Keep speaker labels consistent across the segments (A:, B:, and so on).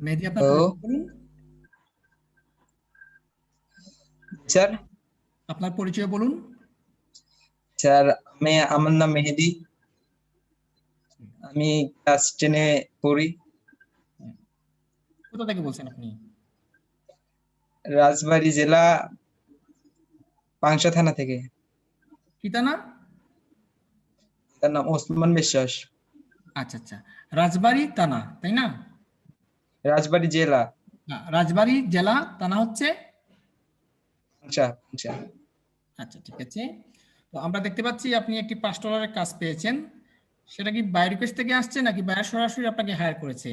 A: মেহেদি আপনার বলুন।
B: স্যার?
A: আপনার পরিচয় বলুন।
B: স্যার আমি আমার নাম মেহেদি। আমি ক্লাস টেনে পড়ি।
A: কোথা থেকে বলছেন আপনি?
B: রাজবাড়ী জেলা পাংশা থানা থেকে।
A: কিতানা
B: তার নাম ওসমান বিশ্বাস।
A: আচ্ছা আচ্ছা। রাজবাড়ী তানা তাই না?
B: রাজবাড়ী জেলা।
A: রাজবাড়ী জেলা তানা হচ্ছে?
B: পাংশা পাংশা
A: আচ্ছা ঠিক আছে। তো আমরা দেখতে পাচ্ছি আপনি একটি পাঁচ ডলারের কাজ পেয়েছেন। সেটা কি বাই রিকোয়েস্ট থেকে আসছে নাকি বাইরে সরাসরি আপনাকে হায়ার করেছে?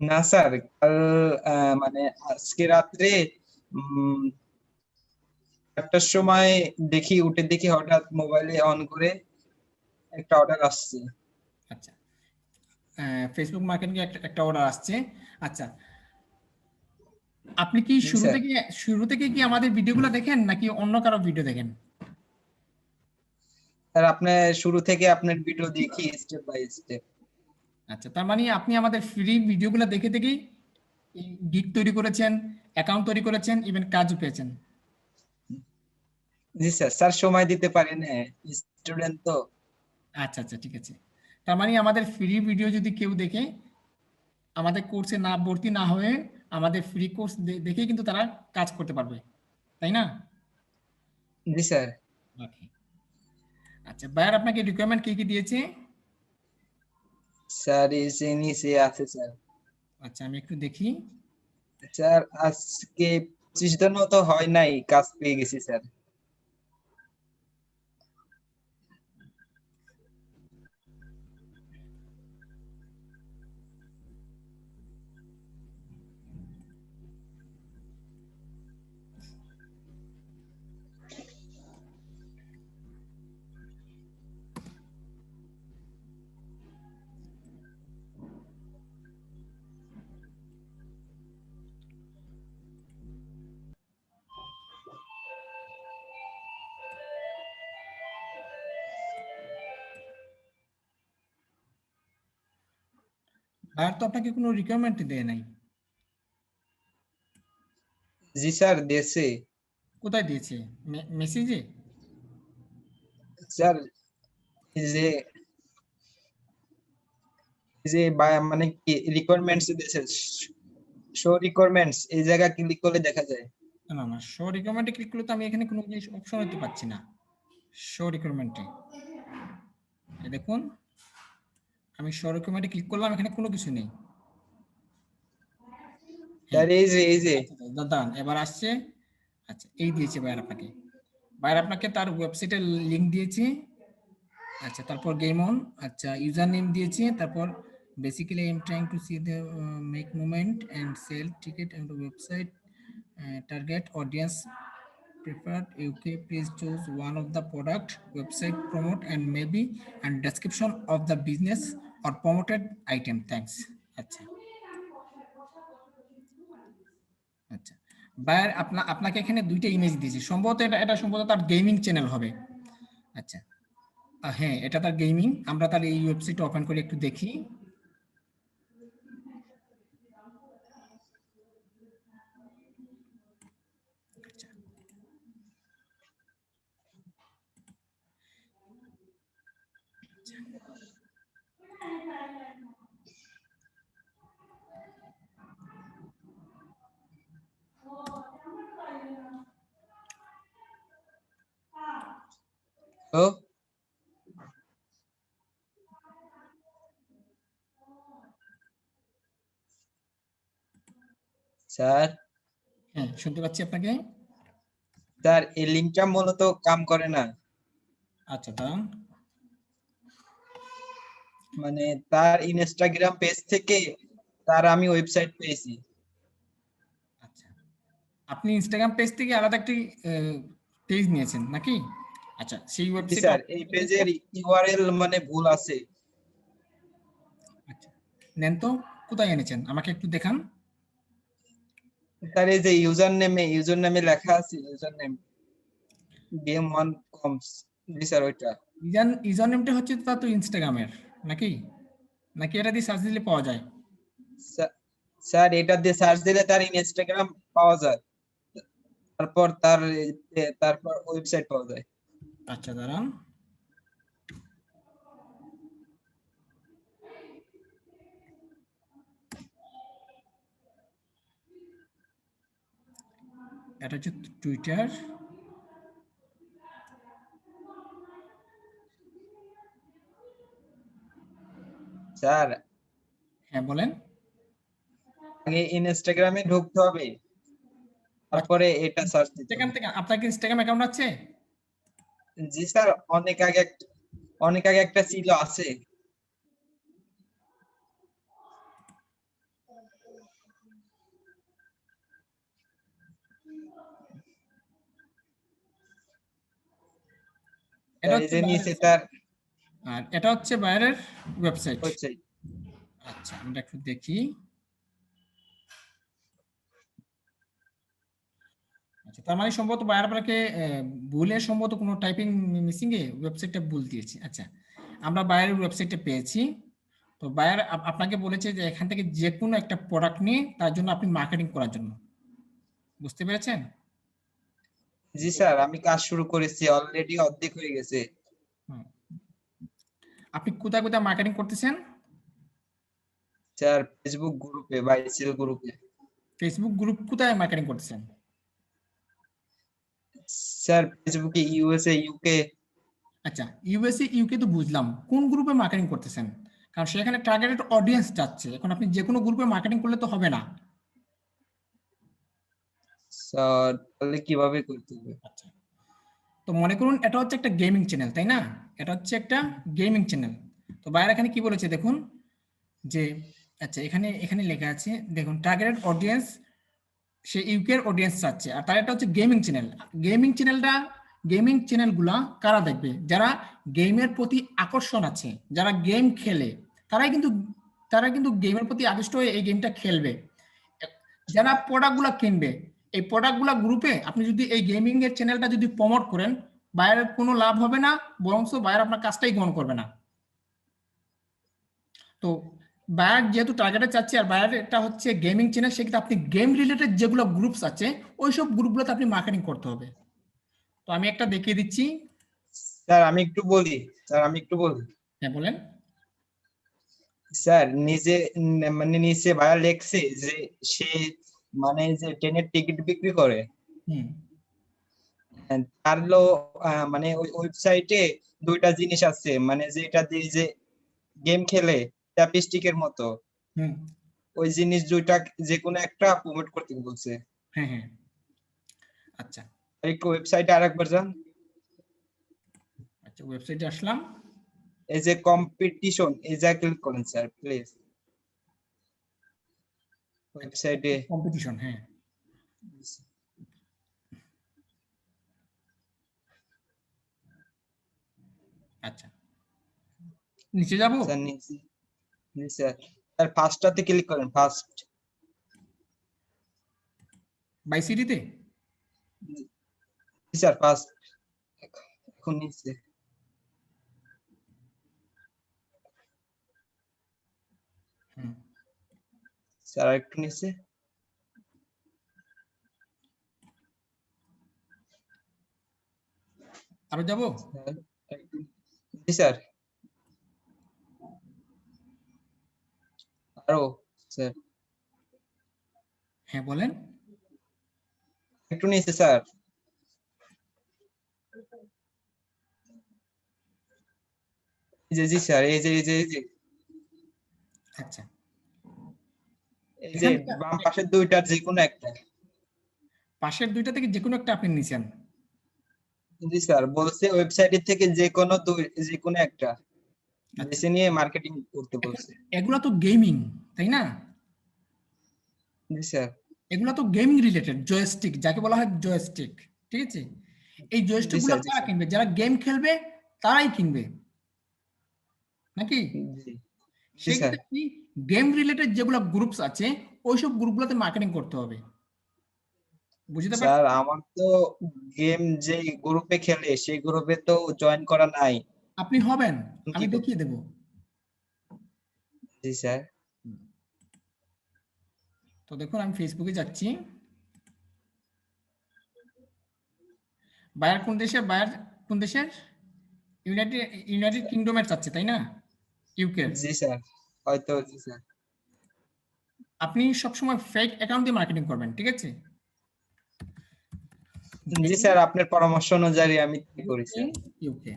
B: না স্যার কাল মানে আজকে রাত্রে একটার সময় দেখি উঠে দেখি হঠাৎ মোবাইলে অন করে একটা অর্ডার আসছে।
A: আচ্ছা। ফেসবুক মার্কেটিং একটা একটা অর্ডার আসছে। আচ্ছা। আপনি কি শুরু থেকে শুরু থেকে কি আমাদের ভিডিওগুলো দেখেন নাকি অন্য কারও ভিডিও দেখেন?
B: স্যার আপনার শুরু থেকে আপনার ভিডিও দেখি স্টেপ বাই স্টেপ
A: আচ্ছা তার মানে আপনি আমাদের ফ্রি ভিডিওগুলো দেখে দেখেই গিগ তৈরি করেছেন অ্যাকাউন্ট তৈরি করেছেন ইভেন কাজও পেয়েছেন।
B: জি স্যার। স্যার সময় দিতে পারি না স্টুডেন্ট তো।
A: আচ্ছা আচ্ছা ঠিক আছে। তার মানে আমাদের ফ্রি ভিডিও যদি কেউ দেখে আমাদের কোর্সে না ভর্তি না হয়ে আমাদের ফ্রি কোর্স দেখেই কিন্তু তারা কাজ করতে পারবে তাই না?
B: জি স্যার।
A: ওকে আচ্ছা বায়ার আপনাকে রিকোয়ারমেন্ট কি কি দিয়েছে?
B: স্যার এসে নিচে আছে স্যার।
A: আচ্ছা আমি একটু দেখি।
B: স্যার আজকে পঁচিশ দিন মতো হয় নাই কাজ পেয়ে গেছি স্যার।
A: বায়ার তো আপনাকে কোনো রিকোয়ারমেন্ট দেয় নাই।
B: জি স্যার দেশে
A: কোথায় দিয়েছে? মেসেজে?
B: স্যার যে যে বা- মানে কি রিকোয়ারমেন্টস দিয়েছে শো রিকোয়ারমেন্টস এই জায়গা ক্লিক করলে দেখা যায়।
A: না না শো রিকোয়ারমেন্টে ক্লিক করলে তো আমি এখানে কোনো জিনিস অপশন হতে পাচ্ছি না। শো রিকোয়ারমেন্টে দেখুন। আমি রিকোয়ারমেন্টে ক্লিক করলাম এখানে কোনো কিছু নেই।
B: স্যার এই যে এই যে।
A: আচ্ছা, আচ্ছা, দাঁড়ান এবার আসছে। আচ্ছা এই দিয়েছে বাইরে আপনাকে। বাইরে আপনাকে তার ওয়েবসাইটের লিংক দিয়েছে। আচ্ছা তারপর গেম অন আচ্ছা ইউজার নেম দিয়েছে তারপর basically I am trying to see the make movement and sell ticket and website target audience preferred UK please choose one of the product website promote and maybe and description of the business or promoted item thanks আচ্ছা আচ্ছা buyer আপনা আপনাকে এখানে দুইটা image দিয়েছি সম্ভবত এটা এটা সম্ভবত তার গেমিং চ্যানেল হবে আচ্ছা হ্যাঁ এটা তার গেমিং আমরা তাহলে এই ওয়েবসাইট ওপেন করে একটু দেখি
B: তো স্যার?
A: হ্যাঁ শুনতে পাচ্ছি আপনাকে।
B: স্যার এই লিঙ্কটা মূলত কাম করে না।
A: আচ্ছা দাঁড়ান।
B: মানে তার ইনস্টাগ্রাম পেজ থেকে তার আমি ওয়েবসাইট পেয়েছি।
A: আচ্ছা। আপনি ইনস্টাগ্রাম পেজ থেকে আলাদা একটি পেজ নিয়েছেন নাকি? আচ্ছা সেই ওয়েবসাইট
B: স্যার এই পেজের ইউআরএল মানে ভুল আছে।
A: আচ্ছা নেন তো কোথায় এনেছেন? আমাকে একটু দেখান।
B: স্যার এই যে ইউজার নেমে ইউজার নেমে লেখা আছে ইউজার নেম গেম ওয়ান কমস জি স্যার ওইটা।
A: ইজান ইউজার নেমটা হচ্ছে তা তো ইনস্টাগ্রামের নাকি? নাকি এটা দিয়ে সার্চ দিলে পাওয়া যায়?
B: স্যার এটা দিয়ে সার্চ দিলে তার ইনস্টাগ্রাম পাওয়া যায়। তারপর তার তারপর ওয়েবসাইট পাওয়া যায়।
A: আচ্ছা দাঁড়ান। এটা হচ্ছে টুইটার
B: স্যার।
A: হ্যাঁ বলেন।
B: আগে ইনস্টাগ্রামে ঢুকতে হবে। তারপরে এটা সার্চ দিতে।
A: থেকে আপনার কি ইনস্টাগ্রাম অ্যাকাউন্ট আছে?
B: জি স্যার অনেক আগে অনেক আগে একটা ছিল আছে।
A: এটা হচ্ছে বাইরের-
B: তার
A: আর এটা হচ্ছে বাইরের ওয়েবসাইট
B: ওয়েবসাইট
A: আচ্ছা আমরা একটু দেখি। আচ্ছা তার মানে সম্ভবত বায়ার আপনাকে ভুলে সম্ভবত কোনো টাইপিং মিসিং এ ওয়েবসাইটটা ভুল দিয়েছি। আচ্ছা আমরা বায়ারের ওয়েবসাইটটা পেয়েছি। তো বায়ার আপনাকে বলেছে যে এখান থেকে যে কোনো একটা প্রোডাক্ট নিয়ে তার জন্য আপনি মার্কেটিং করার জন্য। বুঝতে পেরেছেন?
B: জি স্যার আমি কাজ শুরু করেছি অলরেডি অর্ধেক হয়ে গেছে।
A: আপনি কোথায় কোথায় মার্কেটিং করতেছেন?
B: স্যার ফেসবুক গ্রুপে বাইসেল গ্রুপে
A: ফেসবুক গ্রুপ কোথায় মার্কেটিং করতেছেন?
B: স্যার ফেসবুকে ইউএসএ ইউকে
A: আচ্ছা ইউএসএ ইউকে তো বুঝলাম। কোন গ্রুপে মার্কেটিং করতেছেন? কারণ সেখানে টার্গেটেড অডিয়েন্স যাচ্ছে। এখন আপনি যে কোনো গ্রুপে মার্কেটিং করলে তো হবে না।
B: স্যার তাহলে কীভাবে করতে হবে?
A: আচ্ছা। তো মনে করুন এটা হচ্ছে একটা গেমিং চ্যানেল তাই না? এটা হচ্ছে একটা গেমিং চ্যানেল তো বাইরে এখানে কি বলেছে দেখুন? যে আচ্ছা এখানে এখানে লেখা আছে দেখুন টার্গেটেড অডিয়েন্স সে ইউকের অডিয়েন্স চাচ্ছে। আর তার এটা হচ্ছে গেমিং চ্যানেল গেমিং চ্যানেলটা গেমিং চ্যানেলগুলা কারা দেখবে? যারা গেমের প্রতি আকর্ষণ আছে, যারা গেম খেলে, তারাই কিন্তু তারা কিন্তু গেমের প্রতি আকৃষ্ট হয়ে এই গেমটা খেলবে। যারা প্রোডাক্টগুলো কিনবে, এই প্রোডাক্টগুলো গ্রুপে আপনি যদি এই গেমিং এর চ্যানেলটা যদি প্রমোট করেন বাইরের কোনো লাভ হবে না, বরঞ্চ বাইরে আপনার কাজটাই গ্রহণ করবে না। তো বায়ার যেহেতু টার্গেটে চাচ্ছে আর বায়ার এটা হচ্ছে গেমিং চ্যানেল সেক্ষেত্রে আপনি গেম রিলেটেড যেগুলো গ্রুপস আছে ওই ওইসব গ্রুপগুলোতে আপনি মার্কেটিং করতে হবে। তো আমি একটা দেখিয়ে দিচ্ছি।
B: স্যার আমি একটু বলি স্যার আমি একটু বলি।
A: হ্যাঁ বলেন।
B: স্যার নিজে মানে নিচে ভাইয়া লেখছে যে সে মানে যে ট্রেনের টিকিট বিক্রি করে।
A: হুম।
B: আহ, তার লো মানে ওই ওয়েবসাইটে দুইটা জিনিস আছে মানে যেটা দিয়ে যে গেম খেলে। চ্যাপস্টিকের মতো।
A: হুম।
B: ওই জিনিস দুইটা যে কোনো একটা প্রমোট করতে বলছে।
A: হ্যাঁ হ্যাঁ। আচ্ছা।
B: একটু ওয়েবসাইটে আরেকবার যান।
A: আচ্ছা ওয়েবসাইটে আসলাম।
B: এই যে কম্পিটিশন এই যা ক্লিক করেন স্যার প্লিজ ওয়েবসাইটে
A: কম্পিটিশন হ্যাঁ। আচ্ছা। নিচে যাব?
B: স্যার নিচে। জি স্যার স্যার ফার্স্টটাতে ক্লিক করেন ফার্স্ট
A: বাই সিটিতে
B: জি স্যার ফার্স্ট এখন নিচে।
A: হুম।
B: স্যার একটু নিচে।
A: আরও যাব?
B: জি স্যার আরও স্যার
A: হ্যাঁ বলেন।
B: একটু নিচে স্যার। যে জি স্যার এই যে এই যে এই যে।
A: আচ্ছা।
B: এই যে বাম পাশের দুইটার যে কোনো একটা।
A: পাশের দুইটা থেকে যে কোনো একটা আপনি নিছেন।
B: জি স্যার বলছে ওয়েবসাইটের থেকে যে কোনো দুই যে কোনো একটা। বেছে নিয়ে মার্কেটিং করতে বলছে।
A: এগুলা তো গেমিং তাই না?
B: জি স্যার।
A: এগুলা তো গেমিং রিলেটেড জয়স্টিক যাকে বলা হয় জয়স্টিক ঠিক আছে? এই জয়স্টিকগুলো
B: জি
A: কারা কিনবে যারা গেম খেলবে তারাই কিনবে। নাকি? সেক্ষেত্রে গেম রিলেটেড যেগুলো গ্রুপস আছে ওইসব গ্রুপগুলোতে মার্কেটিং করতে হবে। বুঝতে পারছেন?
B: স্যার আমার তো গেম যে গ্রুপে খেলে সেই গ্রুপে তো জয়েন করা নাই।
A: আপনি হবেন আমি দেখিয়ে দেব।
B: জি স্যার।
A: তো দেখুন আমি ফেসবুকে যাচ্ছি। বায়ার কোন দেশের? বায়ার কোন দেশের? ইউনাইটেড ইউনাইটেড কিংডমের চাচ্ছে তাই না? ইউকে
B: জি স্যার। হয়তো জি স্যার।
A: আপনি সবসময় ফেক অ্যাকাউন্ট দিয়ে মার্কেটিং করবেন ঠিক আছে?
B: জি স্যার আপনার পরামর্শ অনুযায়ী আমি কি করি স্যার?
A: ইউকে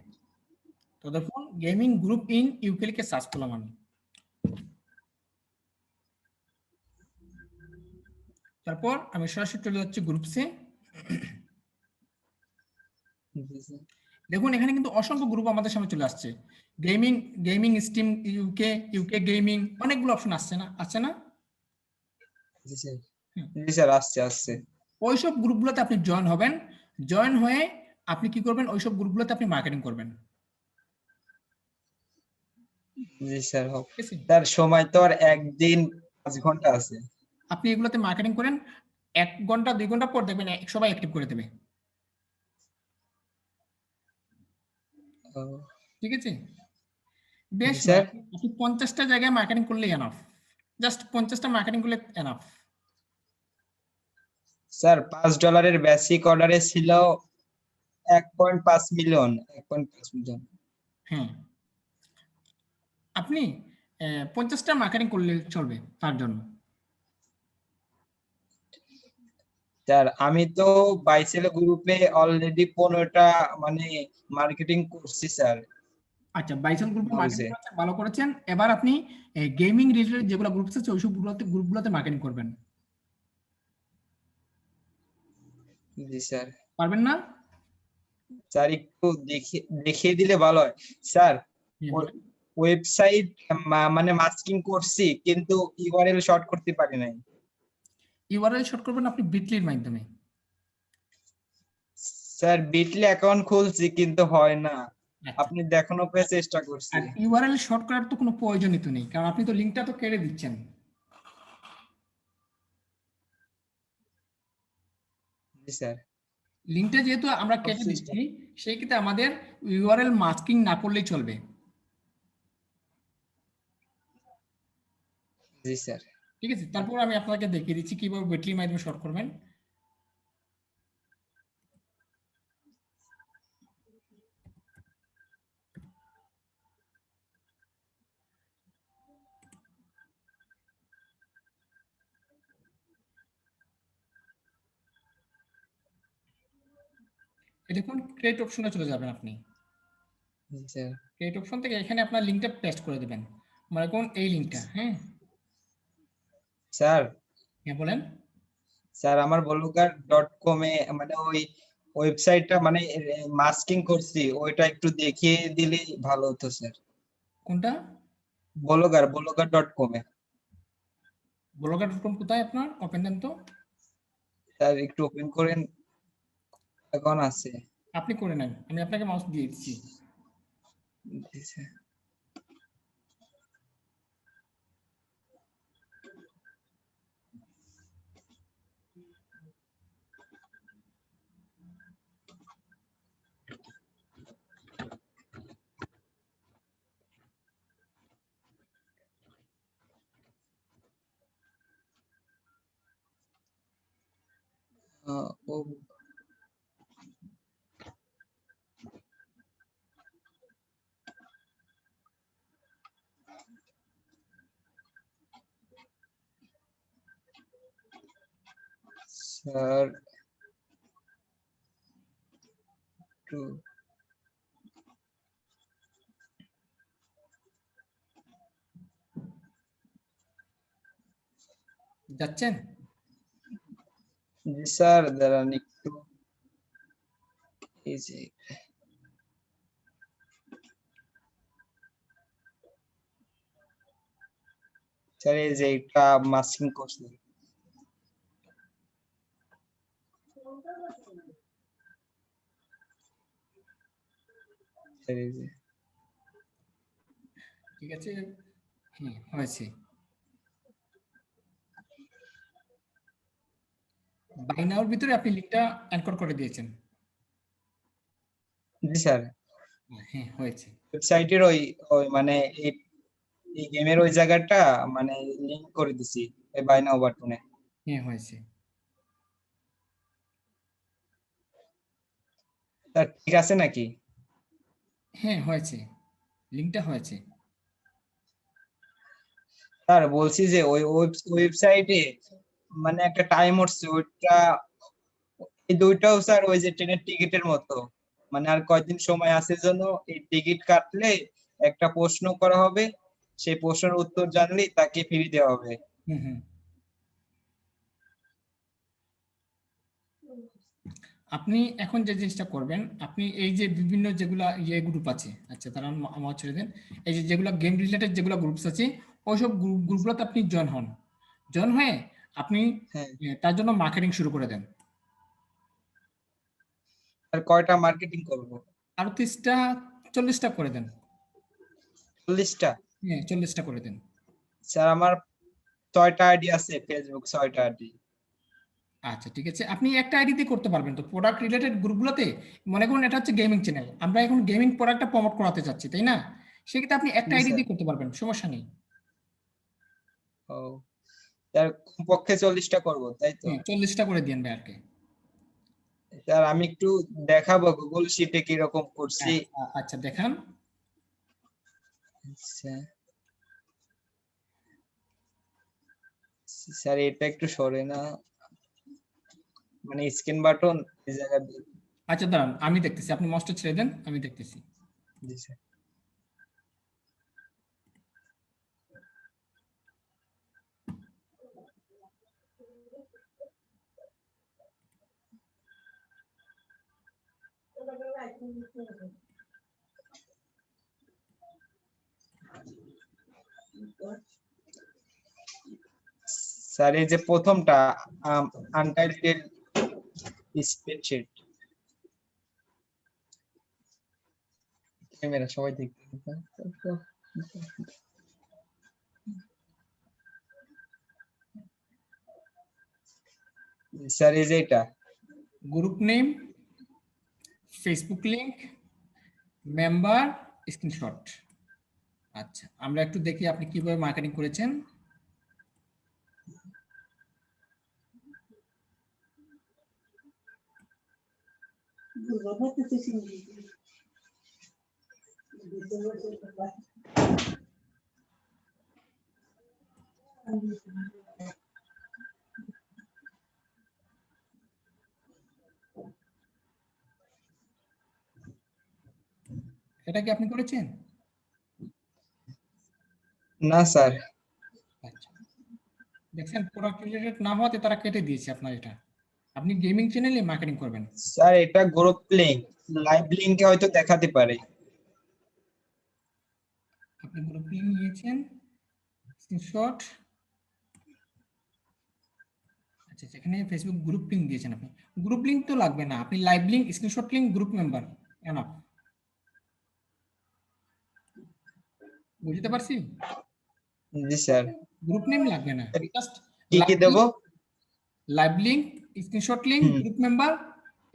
A: তো দেখুন গেমিং গ্রুপ ইন ইউকে লিখে সার্চ করলাম আমি। তারপর আমি সরাসরি চলে যাচ্ছি গ্রুপসে
B: জি স্যার
A: দেখুন এখানে কিন্তু অসংখ্য গ্রুপ আমাদের সামনে চলে আসছে। Gaming gaming steam UK UK gaming অনেকগুলো অপশন আসছে না? আসছে না?
B: জি স্যার।
A: হুম।
B: জি স্যার আসছে আসছে।
A: ওইসব গ্রুপগুলোতে আপনি জয়েন হবেন। জয়েন হয়ে আপনি কি করবেন? ওইসব গ্রুপগুলোতে আপনি মার্কেটিং করবেন।
B: জি স্যার হোক। সময় তো আর একদিন পাঁচ ঘণ্টা আছে।
A: আপনি এগুলোতে মার্কেটিং করেন এক ঘণ্টা দুই ঘণ্টা পর দেখবেন সবাই অ্যাক্টিভ করে দেবে।
B: ও,
A: ঠিক আছে? বেশ
B: স্যার।
A: আপনি পঞ্চাশটা জায়গায় মার্কেটিং করলেই এনাফ জাস্ট পঞ্চাশটা মার্কেটিং করলে এনাফ
B: স্যার পাঁচ ডলারের বেসিক অর্ডারে ছিল এক পয়েন্ট পাঁচ মিলিয়ন এক পয়েন্ট পাঁচ মিলিয়ন
A: হ্যাঁ। আপনি পঞ্চাশটা মার্কেটিং করলে চলবে তার জন্য।
B: স্যার আমি তো বাইসেল গ্রুপে অলরেডি পনেরোটা মানে মার্কেটিং করছি স্যার।
A: আচ্ছা বাইসন গ্রুপে মার্কেটিং ভালো করেছেন। এবার আপনি গেমিং রিলেটেড যেগুলো গ্রুপ আছে ওইসব গ্রুপগুলোতে গ্রুপগুলোতে মার্কেটিং করবেন।
B: জি স্যার।
A: পারবেন না?
B: স্যার একটু দেখিয়ে দেখিয়ে দিলে ভালো হয়। স্যার ওয়েবসাইট মানে মাস্কিং করছি কিন্তু ইউআরএল শর্ট করতে পারি নাই।
A: ইউআরএল শর্ট করবেন আপনি বিটলির মাধ্যমে।
B: স্যার বিটলি অ্যাকাউন্ট খুলছি কিন্তু হয় না।
A: আচ্ছা।
B: আপনি দেখানো পেয়ে চেষ্টা করছি।
A: আর ইউআরএল শর্ট করার তো কোনো প্রয়োজনই তো নেই কারণ আপনি তো লিঙ্কটা তো কেটে দিচ্ছেন
B: জি স্যার
A: লিঙ্কটা যেহেতু আমরা কেটে দিচ্ছি সেই ক্ষেত্রে আমাদের ইউআরএল মাস্কিং না করলেই চলবে।
B: জি স্যার।
A: ঠিক আছে তারপর আমি আপনাকে দেখিয়ে দিচ্ছি কীভাবে বেটলির মাধ্যমে শর্ট করবেন। দেখুন ক্রিয়েট অপশনে চলে যাবেন আপনি।
B: স্যার।
A: ক্রিয়েট অপশন থেকে এখানে আপনার লিঙ্কটা পেস্ট করে দেবেন। মানে কোন এই লিঙ্কটা হ্যাঁ?
B: স্যার।
A: হ্যাঁ বলেন?
B: স্যার আমার বলুকার ডট কমে মানে ওই ওয়েবসাইটটা মানে মাস্কিং করছি ওইটা একটু দেখিয়ে দিলে ভালো হতো স্যার।
A: কোনটা?
B: বলগার বলগার ডট কমে
A: ব্লগার ডট কম কোথায় আপনার? ওপেন দেন তো।
B: স্যার একটু ওপেন করেন। এখন আছে।
A: আপনি করে নেন আমি আপনাকে মাউস দিয়ে দিচ্ছি।
B: জি স্যার আহ, ও স্যার একটু
A: যাচ্ছেন
B: জি স্যার দাঁড়ান একটু এই যে স্যার এই যে এটা মাস্কিং করছি
A: ঠিক আছে হ্যাঁ হয়েছে বাইনাওর ভিতরে আপনি লিঙ্কটা অ্যানকর করে দিয়েছেন।
B: জি স্যার।
A: হ্যাঁ হয়েছে।
B: ওয়েবসাইটের ওই ওই মানে এই এই গেমের ওই জায়গাটা মানে লিংক করে দিছি এই বাই নাও বাটনে
A: হ্যাঁ হয়েছে।
B: তা ঠিক আছে নাকি?
A: হ্যাঁ হয়েছে। লিঙ্কটা হয়েছে।
B: স্যার বলছি যে ওই ওয়েবসাইটে মানে একটা টাইম উঠছে, ওইটা, এই দুইটাও স্যার ওই যে ট্রেনের টিকিটের মতো। মানে আর কয়দিন সময় আছে জন্য এই টিকিট কাটলে একটা প্রশ্ন করা হবে, সেই প্রশ্নের উত্তর জানলেই তাকে ফ্রি দেওয়া হবে।
A: আপনি এখন যে জিনিসটা করবেন, আপনি এই যে বিভিন্ন যেগুলা ইয়ে গ্রুপ আছে আচ্ছা তারা আমার ছেড়ে দেন। এই যে যেগুলো গেম রিলেটেড যেগুলো গ্রুপস আছে, ওইসব গ্রুপ গ্রুপগুলোতে আপনি জয়েন হন। জয়েন হয়ে আপনি
B: হ্যাঁ।
A: তার জন্য মার্কেটিং শুরু করে দেন।
B: আর কয়টা মার্কেটিং করব?
A: আরও তিরিশটা চল্লিশটা করে দেন।
B: চল্লিশটা?
A: হ্যাঁ চল্লিশটা করে দেন।
B: স্যার আমার ছয়টা আইডি আছে ফেসবুক ছয়টা আইডি।
A: আচ্ছা ঠিক আছে। আপনি একটা আইডি দিয়ে করতে পারবেন তো প্রোডাক্ট রিলেটেড গ্রুপগুলোতে মনে করুন এটা হচ্ছে গেমিং চ্যানেল আমরা এখন গেমিং প্রোডাক্টটা প্রমোট করাতে চাচ্ছি তাই না? সেক্ষেত্রে আপনি একটা আইডি দিয়ে করতে পারবেন সমস্যা নেই।
B: ও। স্যার পক্ষে চল্লিশটা করব তাই তো?
A: হ্যাঁ চল্লিশটা করে দিন ভাইয়ারকে
B: স্যার আমি একটু দেখাবো গুগল শিটে কি রকম করছি।
A: আচ্ছা দেখান।
B: আচ্ছা। স্যার এটা একটু সরে না। মানে স্ক্রিন বাটন এই জায়গা
A: আচ্ছা দাঁড়ান আমি দেখতেছি। আপনি মস্ত ছেড়ে দেন আমি দেখতেছি।
B: জি স্যার। স্যার এই যে প্রথমটা আনটাইটেড স্প্রেডশিট ক্যামেরা সবাই দেখতে স্যার এই যে এটা
A: group name Facebook link member screenshot আচ্ছা আমরা একটু দেখি আপনি কীভাবে মার্কেটিং করেছেন। এটা কি আপনি করেছেন?
B: না স্যার।
A: আচ্ছা। দেখছেন প্রোডাক্ট রিলেটেড না হওয়াতে তারা কেটে দিয়েছে আপনার এটা। আপনি গেমিং চ্যানেলে মার্কেটিং করবেন।
B: স্যার এটা গ্রুপ লিংক লাইভ লিংকে হয়তো দেখাতে পারে।
A: আপনি গ্রুপ লিঙ্ক নিয়েছেন। স্ক্রিনশট আচ্ছা যেখানে ফেসবুক গ্রুপ লিঙ্ক দিয়েছেন আপনি। গ্রুপ লিঙ্ক তো লাগবে না। আপনি live link screenshot link group member enough বুঝতে পারছি
B: জি স্যার
A: গ্রুপ নেম লাগবে না জাস্ট
B: কি কি দেবো
A: live link screenshot
B: hmm.
A: Group member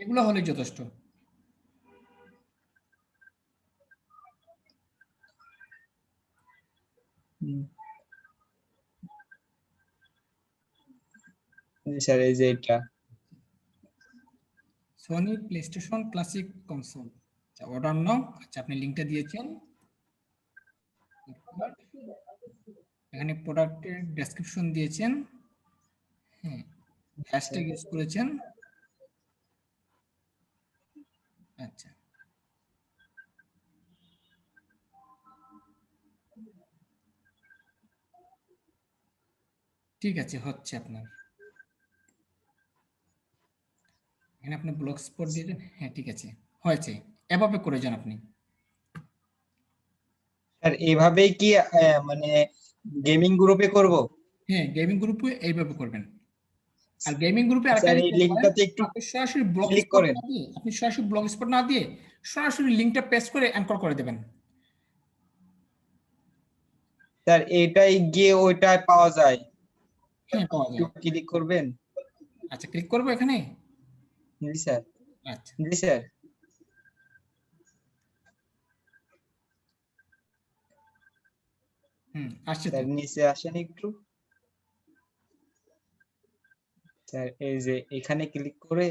A: এগুলো হলে যথেষ্ট
B: স্যার এই যে এটা
A: সোনি প্লেস্টেশন ক্লাসিক কনসোল আচ্ছা অর্ডার নাও আচ্ছা আপনি লিংকটা দিয়েছেন এখানে প্রোডাক্টের ডেসক্রিপশন দিয়েছেন। হ্যাঁ হ্যাশট্যাগ ইউজ করেছেন। আচ্ছা। ঠিক আছে হচ্ছে আপনার। এখানে আপনি ব্লক স্পট দিয়েছেন। হ্যাঁ ঠিক আছে। হয়েছে। এভাবে করে যান আপনি।
B: স্যার এভাবেই কি মানে গেমিং গ্রুপে করব?
A: হ্যাঁ গেমিং গ্রুপে এইভাবে করবেন। আর গেমিং গ্রুপে আরেকটা
B: লিংকটাতে একটু
A: সরাসরি ব্লগ স্পট
B: করেন।
A: আপনি সরাসরি ব্লগ স্পট না দিয়ে সরাসরি লিংকটা পেস্ট করে অ্যাঙ্কর করে দেবেন।
B: স্যার এটাই গিয়ে ওইটায় পাওয়া যায়।
A: হ্যাঁ পাওয়া যায়।
B: ক্লিক করবেন?
A: আচ্ছা ক্লিক করব এখানে?
B: জি স্যার।
A: আচ্ছা।
B: জি স্যার।
A: হুম আসছে
B: স্যার নিচে আসেন একটু। স্যার এই যে এখানে ক্লিক করে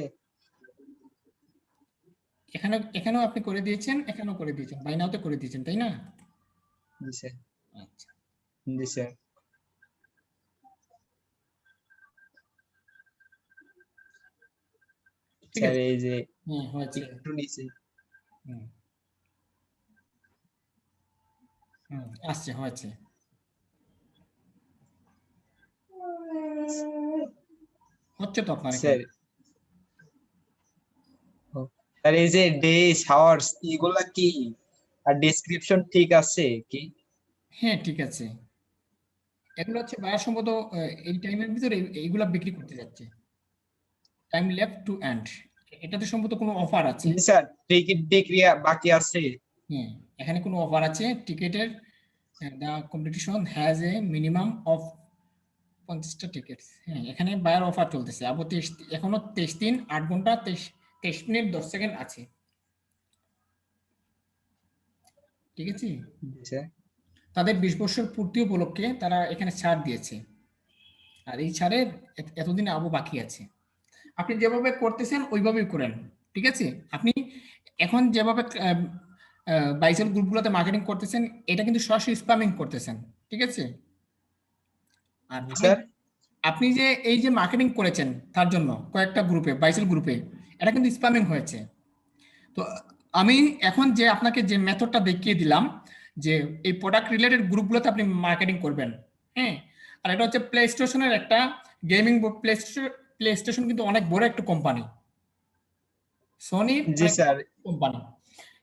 A: এখানে এখানেও আপনি করে দিয়েছেন এখানেও করে দিয়েছেন বাই নাওতে করে দিয়েছেন তাই না?
B: জি স্যার।
A: আচ্ছা।
B: জি স্যার। স্যার এই যে
A: হ্যাঁ হয়েছে।
B: একটু নিচে।
A: হুম। হুম আসছে হয়েছে। হচ্ছে তো আপনার
B: স্যার। স্যার এই যে এগুলা কি? আর ডেসক্রিপশন ঠিক আছে কি?
A: হ্যাঁ ঠিক আছে। এগুলো হচ্ছে বায়ার সম্ভবত এই টাইমের ভিতরে এইগুলা বিক্রি করতে যাচ্ছে। টাইম লেফট টু এন্ড এটাতে সম্ভবত কোনো অফার আছে?
B: স্যার টিকিট বিক্রি বাকি আছে।
A: হ্যাঁ এখানে কোনো অফার আছে। টিকেটের the competition has a minimum of পঞ্চাশটা টিকিট হ্যাঁ এখানে বায়ার অফার চলতেছে। আবার তেইশ এখনও তেইশ দিন আট ঘণ্টা তেইশ তেইশ মিনিট দশ সেকেন্ড আছে। ঠিক আছে? তাদের বিশ বছর পূর্তি উপলক্ষে তারা এখানে ছাড় দিয়েছে। আর এই ছাড়ের এত- এতদিন আবু বাকি আছে। আপনি যেভাবে করতেছেন ওইভাবেই করেন। ঠিক আছে? আপনি এখন যেভাবে বাইসেল গ্রুপগুলোতে মার্কেটিং করতেছেন এটা কিন্তু সরাসরি স্প্যামিং করতেছেন। ঠিক আছে? আর
B: স্যার
A: আপনি যে এই যে মার্কেটিং করেছেন তার জন্য কয়েকটা গ্রুপে বাইসেল গ্রুপে এটা কিন্তু স্প্যামিং হয়েছে। তো আমি এখন যে আপনাকে যে মেথডটা দেখিয়ে দিলাম যে এই প্রোডাক্ট রিলেটেড গ্রুপগুলোতে আপনি মার্কেটিং করবেন হ্যাঁ? আর এটা হচ্ছে প্লে স্টেশনের একটা গেমিং প্লে প্লে স্টেশন কিন্তু অনেক বড় একটা কোম্পানি সোনি
B: জি স্যার
A: কোম্পানি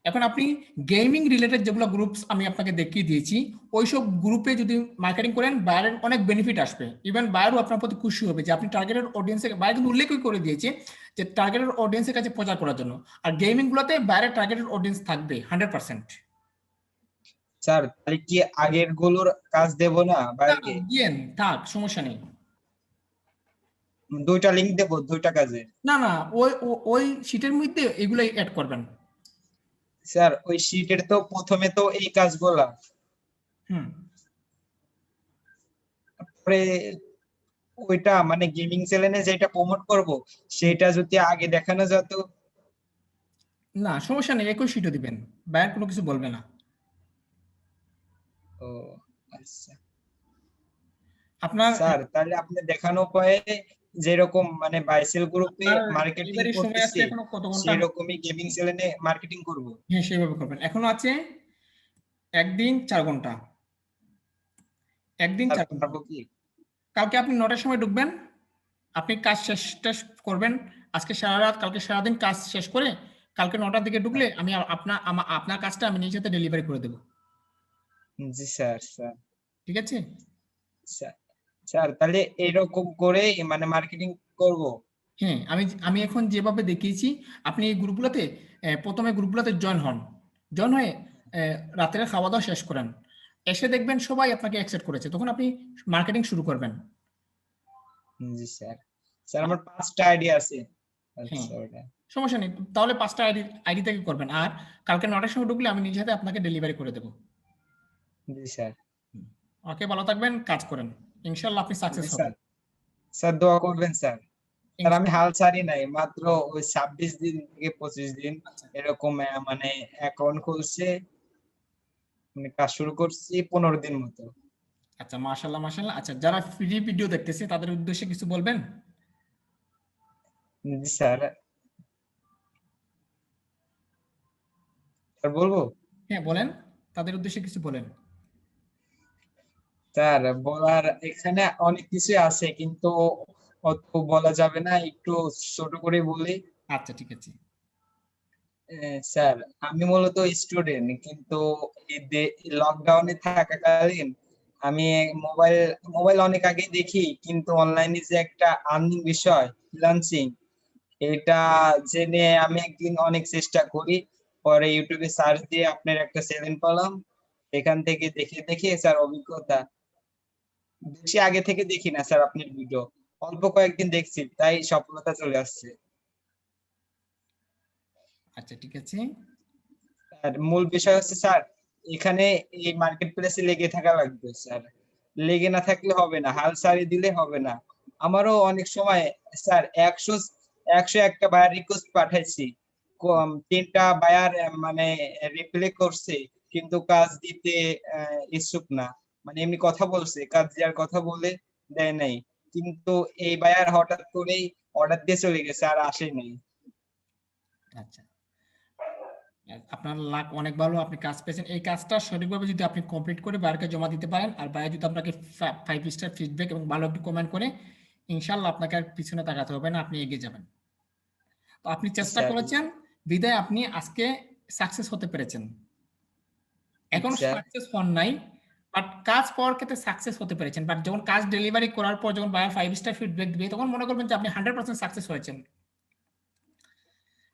A: এখন আপনি গেমিং রিলেটেড যেগুলো গ্রুপস আমি আপনাকে দেখিয়ে দিয়েছি ওইসব গ্রুপে যদি মার্কেটিং করেন বাইরের অনেক বেনিফিট আসবে। ইভেন বাইরেও আপনার প্রতি খুশি হবে যে আপনি টার্গেটেড অডিয়েন্সের বাইরে কিন্তু উল্লেখই করে দিয়েছে যে টার্গেটেড অডিয়েন্সের কাছে প্রচার করার জন্য। আর গেমিং গুলোতে বাইরের টার্গেটেড অডিয়েন্স থাকবে হান্ড্রেড পার্সেন্ট
B: স্যার তাহলে কি আগেরগুলোর কাজ দেব না বাইরে
A: দিয়েন থাক সমস্যা নেই।
B: দুইটা লিংক দেব দুইটা কাজে?
A: না না ওই ওই সিটের মধ্যে এগুলাই অ্যাড করবেন।
B: স্যার ওই শিটের তো প্রথমে তো এই কাজগুলা।
A: হুম।
B: পরে ওইটা মানে গেমিং চ্যানেলে যেটা প্রমোট করব সেটা যদি আগে দেখানো যেত।
A: না সমস্যা নেই একই সিটও দিবেন। বাইরের কোনো কিছু বলবে না।
B: ও আচ্ছা।
A: আপনার
B: স্যার তাহলে আপনি দেখানো উপায়ে যেরকম মানে বাইসেল গ্রুপে মার্কেটিং
A: delivery সময় আছে
B: করতেছি
A: এখনও কত ঘণ্টা
B: সেরকমই গেমিং চ্যানেলে মার্কেটিং করব।
A: হ্যাঁ সেভাবে করবেন। এখনও আছে? একদিন চার ঘণ্টা। একদিন চার
B: ঘণ্টা। কি?
A: কালকে আপনি নটার সময় ঢুকবেন আপনি কাজ শেষ টেস করবেন। আজকে সারা রাত কালকে সারাদিন কাজ শেষ করে কালকে নটার দিকে ঢুকলে আমি আপনার আপনার কাজটা আমি নিজে হাতে ডেলিভারি করে দেবো।
B: জি স্যার স্যার।
A: ঠিক আছে?
B: স্যার। স্যার তাহলে এরকম করে মানে মার্কেটিং করব।
A: হ্যাঁ আমি আমি এখন যেভাবে দেখিয়েছি আপনি এই গ্রুপগুলোতে প্রথমে গ্রুপগুলোতে জয়েন হন। জয়েন হয়ে রাতের খাওয়া দাওয়া শেষ করেন। এসে দেখবেন সবাই আপনাকে অ্যাকসেপ্ট করেছে। তখন আপনি মার্কেটিং শুরু করবেন।
B: জি স্যার। স্যার আমার পাঁচটা আইডিয়া আছে। আচ্ছা
A: হ্যাঁ। সমস্যা নেই। তাহলে পাঁচটা আইডি আইডি থেকে করবেন। আর কালকে নটার সময় ঢুকলে আমি নিজে হাতে আপনাকে ডেলিভারি করে দেবো।
B: জি স্যার।
A: ওকে ভালো থাকবেন কাজ করেন। ইনশাল্লাহ আপনি সাকসেস
B: স্যার
A: হবেন।
B: স্যার দোয়া করবেন স্যার। স্যার আমি হাল ছাড়ি নাই মাত্র ওই ছাব্বিশ দিন থেকে পঁচিশ দিন
A: আচ্ছা।
B: এরকম মানে অ্যাকাউন্ট খুলছে মানে কাজ শুরু করছি পনেরো দিন মতো।
A: আচ্ছা মাশাল্লাহ মাশাল্লাহ আচ্ছা যারা ফ্রি ভিডিও দেখতেছে তাদের উদ্দেশ্যে কিছু বলবেন?
B: জি স্যার। স্যার বলব?
A: হ্যাঁ বলেন। তাদের উদ্দেশ্যে কিছু বলেন।
B: স্যার বলার এখানে অনেক কিছু আছে কিন্তু অত বলা যাবে না একটু ছোট করে বলি।
A: আচ্ছা ঠিক আছে।
B: স্যার আমি মূলত স্টুডেন্ট কিন্তু লকডাউনে থাকাকালীন আমি মোবাইল মোবাইল অনেক আগে দেখি কিন্তু অনলাইনে যে একটা আর্নিং বিষয় ফ্রিল্যান্সিং এটা জেনে আমি একদিন অনেক চেষ্টা করি। পরে ইউটিউবে সার্চ দিয়ে আপনার একটা চ্যানেল পেলাম। এখান থেকে দেখে দেখে স্যার অভিজ্ঞতা। বেশি আগে থেকে দেখি না স্যার আপনার ভিডিও অল্প কয়েকদিন দেখছি তাই সফলতা চলে আসছে।
A: আচ্ছা ঠিক আছে।
B: আর মূল বিষয় হচ্ছে স্যার এখানে এই মার্কেট প্লেসে লেগে থাকা লাগবে স্যার। লেগে না থাকলে হবে না হাল সারি দিলে হবে না। আমারও অনেক সময় স্যার একশো একশো একটা বায়ার রিকোয়েস্ট পাঠাইছি। তিনটা বায়ার মানে রিপ্লে করছে কিন্তু কাজ দিতে ইচ্ছুক না। মানে এমনি কথা বলছে কাজ দেওয়ার কথা বলে দেয় নাই। কিন্তু এই বায়ার হঠাৎ করেই অর্ডার দিয়ে চলে গেছে আর আসে নাই।
A: আচ্ছা। আপনার লাক অনেক ভালো আপনি কাজ পেয়েছেন। এই কাজটা সঠিকভাবে যদি আপনি কমপ্লিট করে বায়ারকে জমা দিতে পারেন আর বায়ার যদি আপনাকে ফাইভ স্টার ফিডব্যাক এবং ভালো একটু কমেন্ট করে ইনশাল্লাহ আপনাকে আর পিছনে তাকাতে হবে না আপনি এগিয়ে যাবেন। তো আপনি চেষ্টা করেছেন বিদায় আপনি আজকে সাকসেস হতে পেরেছেন। এখন সাকসেস হন নাই বাট কাজ পাওয়ার ক্ষেত্রে সাকসেস হতে পেরেছেন। বাট যখন কাজ ডেলিভারি করার পর যখন বায়ার ফাইভ স্টার ফিডব্যাক দিবে তখন মনে করবেন যে আপনি হান্ড্রেড পার্সেন্ট সাকসেস হয়েছেন।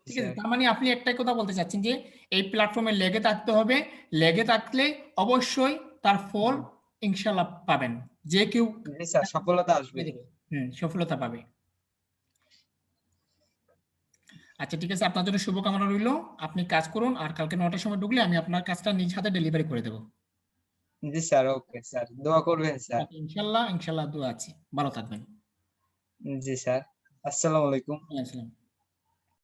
A: ঠিক আছে? তার মানে আপনি একটাই কথা বলতে চাচ্ছেন যে এই প্ল্যাটফর্মে লেগে থাকতে হবে। লেগে থাকলে অবশ্যই তার ফল ইনশাল্লাহ পাবেন। যে কেউ
B: সফলতা আসবে।
A: হুম সফলতা পাবে। আচ্ছা ঠিক আছে আপনার জন্য শুভকামনা রইল। আপনি কাজ করুন আর কালকে নটার সময় ঢুকলে আমি আপনার কাজটা নিজ হাতে ডেলিভারি করে দেবো।
B: জি স্যার ওকে স্যার দোয়া করবেন স্যার।
A: ইনশাল্লাহ ইনশাল্লাহ দোয়া আছে। ভালো থাকবেন।
B: জি স্যার আসসালামু আলাইকুম।
A: আসসালাম।